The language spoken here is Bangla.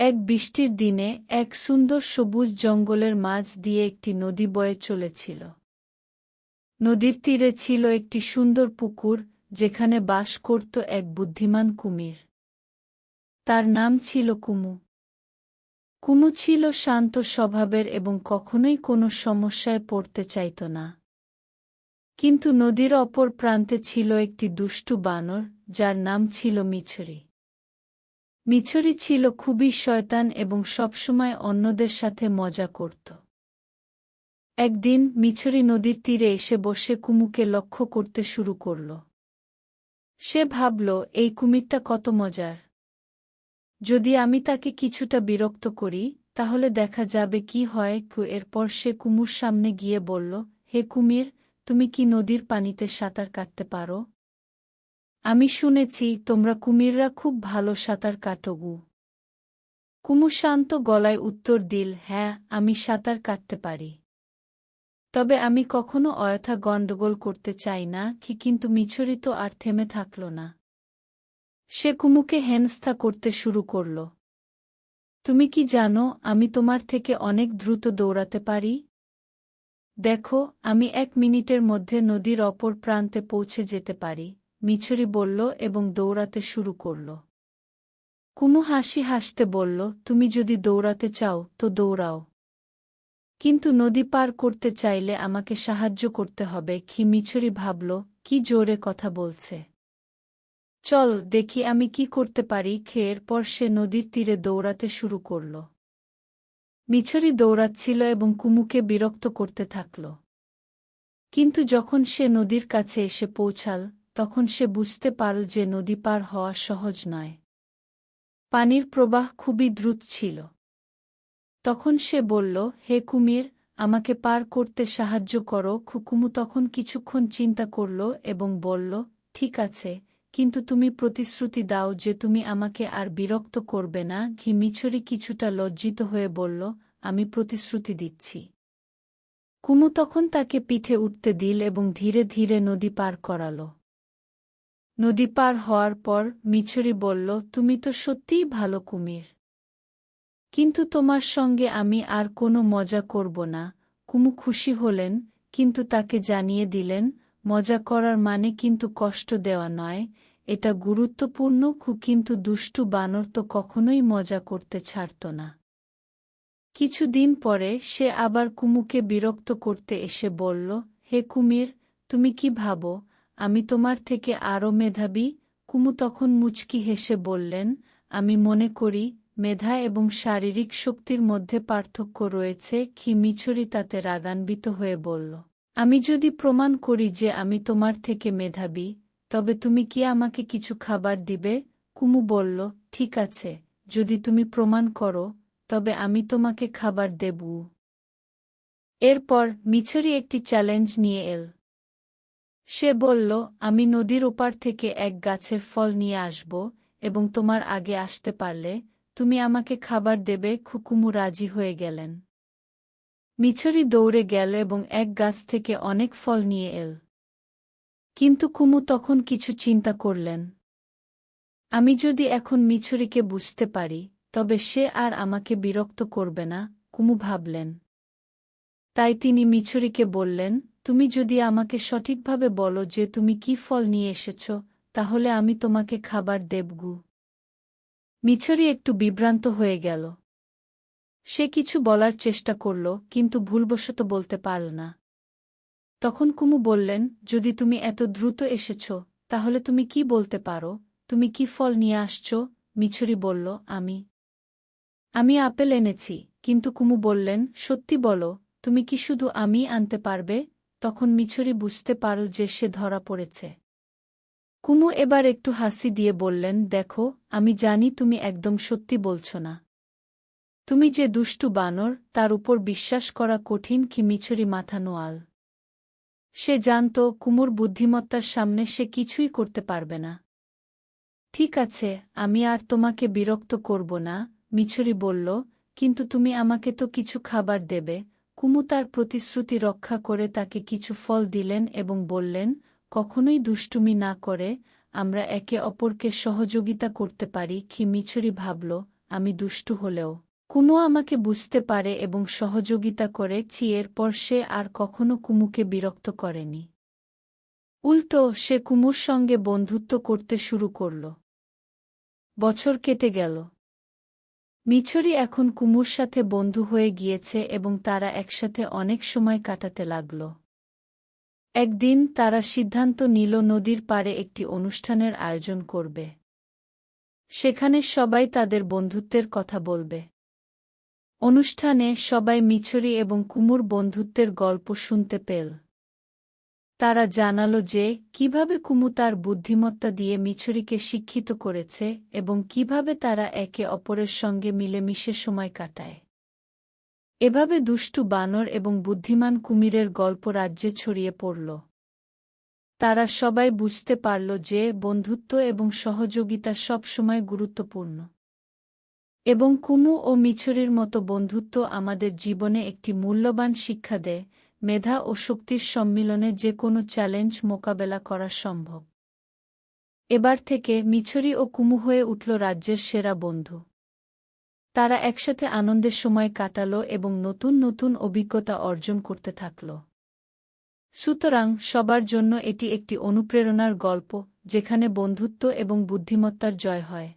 এক বৃষ্টির দিনে এক সুন্দর সবুজ জঙ্গলের মাঝ দিয়ে একটি নদী বয়ে চলেছিল। নদীর তীরে ছিল একটি সুন্দর পুকুর, যেখানে বাস করত এক বুদ্ধিমান কুমির। তার নাম ছিল কুমু। কুমু ছিল শান্ত স্বভাবের এবং কখনোই কোনো সমস্যায় পড়তে চাইত না। কিন্তু নদীর অপর প্রান্তে ছিল একটি দুষ্টু বানর, যার নাম ছিল মিছরি। মিছরি ছিল খুবই শয়তান এবং সবসময় অন্যদের সাথে মজা করত। একদিন মিছরি নদীর তীরে এসে বসে কুমুকে লক্ষ্য করতে শুরু করল। সে ভাবল, এই কুমিরটা কত মজার। যদি আমি তাকে কিছুটা বিরক্ত করি, তাহলে দেখা যাবে কি হয়? কু এরপর সে কুমুর সামনে গিয়ে বলল, হে কুমির, তুমি কি নদীর পানিতে সাঁতার কাটতে পারো? আমি শুনেছি তোমরা কুমিররা খুব ভালো সাঁতার কাটগু কুমু শান্ত গলায় উত্তর দিল হ্যাঁ আমি সাঁতার কাটতে পারি। তবে আমি কখনো অয়থা গণ্ডগোল করতে চাই না, কি কিন্তু মিছরি তো আর থেমে থাকল না সে কুমুকে হেনস্থা করতে শুরু করল, তুমি কি জানো, আমি তোমার থেকে অনেক দ্রুত দৌড়াতে পারি? দেখো, আমি এক মিনিটের মধ্যে নদীর অপর প্রান্তে পৌঁছে যেতে পারি। মিছরি বলল এবং দৌড়াতে শুরু করল। কুমু হাসি হাসতে বলল, তুমি যদি দৌড়াতে চাও, তো দৌড়াও। কিন্তু নদী পার করতে চাইলে আমাকে সাহায্য করতে হবে। কি মিছরি ভাবল, কি জোরে কথা বলছে। চল, দেখি আমি কি করতে পারি। খেয়ের পর সে নদীর তীরে দৌড়াতে শুরু করল। মিছরি দৌড়াচ্ছিল এবং কুমুকে বিরক্ত করতে থাকল। কিন্তু যখন সে নদীর কাছে এসে পৌঁছাল তখন সে বুঝতে পারল যে নদী পার হওয়া সহজ নয়। পানির প্রবাহ খুবই দ্রুত ছিল। তখন সে বলল, হে কুমির, আমাকে পার করতে সাহায্য করো। খুকুমু তখন কিছুক্ষণ চিন্তা করল এবং বলল, ঠিক আছে, কিন্তু তুমি প্রতিশ্রুতি দাও যে তুমি আমাকে আর বিরক্ত করবে না। ঘি মিছরি কিছুটা লজ্জিত হয়ে বলল, আমি প্রতিশ্রুতি দিচ্ছি। কুমু তখন তাকে পিঠে উঠতে দিল এবং ধীরে ধীরে নদী পার করাল। নদী পার হওয়ার পর মিছরি বলল, তুমি তো সত্যিই ভালো কুমির। কিন্তু তোমার সঙ্গে আমি আর কোনো মজা করব না। কুমু খুশি হলেন, কিন্তু তাকে জানিয়ে দিলেন, মজা করার মানে কিন্তু কষ্ট দেওয়া নয়। এটা গুরুত্বপূর্ণ কিন্তু দুষ্টু বানর তো কখনোই মজা করতে ছাড়ত না। কিছুদিন পরে সে আবার কুমুকে বিরক্ত করতে এসে বলল, হে কুমির, তুমি কি ভাবো? আমি তোমার থেকে আরও মেধাবী? কুমু তখন মুচকি হেসে বললেন, আমি মনে করি মেধা এবং শারীরিক শক্তির মধ্যে পার্থক্য রয়েছে খিমিছড়ি তাতে রাগান্বিত হয়ে বলল, আমি যদি প্রমাণ করি যে আমি তোমার থেকে মেধাবী, তবে তুমি কি আমাকে কিছু খাবার দিবে? কুমু বলল, ঠিক আছে, যদি তুমি প্রমাণ করো, তবে আমি তোমাকে খাবার দেব। এরপর মিছরি একটি চ্যালেঞ্জ নিয়ে এল। সে বলল, আমি নদীর ওপার থেকে এক গাছের ফল নিয়ে আসব এবং তোমার আগে আসতে পারলে তুমি আমাকে খাবার দেবে, খুকুমু রাজি হয়ে গেলেন। মিছরি দৌড়ে গেল এবং এক গাছ থেকে অনেক ফল নিয়ে এল। কিন্তু কুমু তখন কিছু চিন্তা করলেন। আমি যদি এখন মিছরিকে বুঝতে পারি, তবে সে আর আমাকে বিরক্ত করবে না, কুমু ভাবলেন। তাই তিনি মিছরিকে বললেন তুমি যদি আমাকে সঠিকভাবে বলো যে তুমি কি ফল নিয়ে এসেছ, তাহলে আমি তোমাকে খাবার দেবগু মিছরি একটু বিভ্রান্ত হয়ে গেল। সে কিছু বলার চেষ্টা করল, কিন্তু ভুলবশত বলতে পারল না। তখন কুমু বললেন, যদি তুমি এত দ্রুত এসেছ, তাহলে তুমি কি বলতে পারো? তুমি কি ফল নিয়ে আসছ? মিছরি বলল, আমি আমি আপেল এনেছি। কিন্তু কুমু বললেন, সত্যি বলো, তুমি কি শুধু আমি আনতে পারবে? তখন মিছরি বুঝতে পারল যে সে ধরা পড়েছে। কুমু এবার একটু হাসি দিয়ে বললেন, দেখো, আমি জানি তুমি একদম সত্যি বলছ না। তুমি যে দুষ্টু বানর, তার উপর বিশ্বাস করা কঠিন কি মিছরি মাথা নোয়াল। সে জানত কুমুর বুদ্ধিমত্তার সামনে সে কিছুই করতে পারবে না। ঠিক আছে, আমি আর তোমাকে বিরক্ত করব না, মিছরি বলল, কিন্তু তুমি আমাকে তো কিছু খাবার দেবে কুমু তার প্রতিশ্রুতি রক্ষা করে তাকে কিছু ফল দিলেন এবং বললেন, কখনোই দুষ্টুমি না করে, আমরা একে অপরকে সহযোগিতা করতে পারি, কি মিছরি ভাবল, আমি দুষ্টু হলেও। কুমু আমাকে বুঝতে পারে এবং সহযোগিতা করে, ছি, এরপর সে আর কখনো কুমুকে বিরক্ত করেনি। উল্টো, সে কুমুর সঙ্গে বন্ধুত্ব করতে শুরু করল। বছর কেটে গেল। মিছরি এখন কুমুর সাথে বন্ধু হয়ে গিয়েছে এবং তারা একসাথে অনেক সময় কাটাতে লাগল। একদিন তারা সিদ্ধান্ত নিল নদীর পাড়ে একটি অনুষ্ঠানের আয়োজন করবে। সেখানে সবাই তাদের বন্ধুত্বের কথা বলবে। অনুষ্ঠানে সবাই মিছরি এবং কুমুর বন্ধুত্বের গল্প শুনতে পেল। তারা জানাল যে, কীভাবে কুমু তার বুদ্ধিমত্তা দিয়ে মিছরিকে শিক্ষিত করেছে এবং কীভাবে তারা একে অপরের সঙ্গে মিলেমিশে সময় কাটায়। এভাবে দুষ্টু বানর এবং বুদ্ধিমান কুমিরের গল্প রাজ্যে ছড়িয়ে পড়ল। তারা সবাই বুঝতে পারল যে, বন্ধুত্ব এবং সহযোগিতা সবসময় গুরুত্বপূর্ণ। এবং কুমু ও মিছরির মতো বন্ধুত্ব আমাদের জীবনে একটি মূল্যবান শিক্ষা দেয় মেধা ও শক্তির সম্মিলনে যে কোনো চ্যালেঞ্জ মোকাবেলা করা সম্ভব। এবার থেকে মিছরি ও কুমু হয়ে উঠল রাজ্যের সেরা বন্ধু। তারা একসাথে আনন্দের সময় কাটাল এবং নতুন নতুন অভিজ্ঞতা অর্জন করতে থাকল। সুতরাং সবার জন্য এটি একটি অনুপ্রেরণার গল্প, যেখানে বন্ধুত্ব এবং বুদ্ধিমত্তার জয় হয়।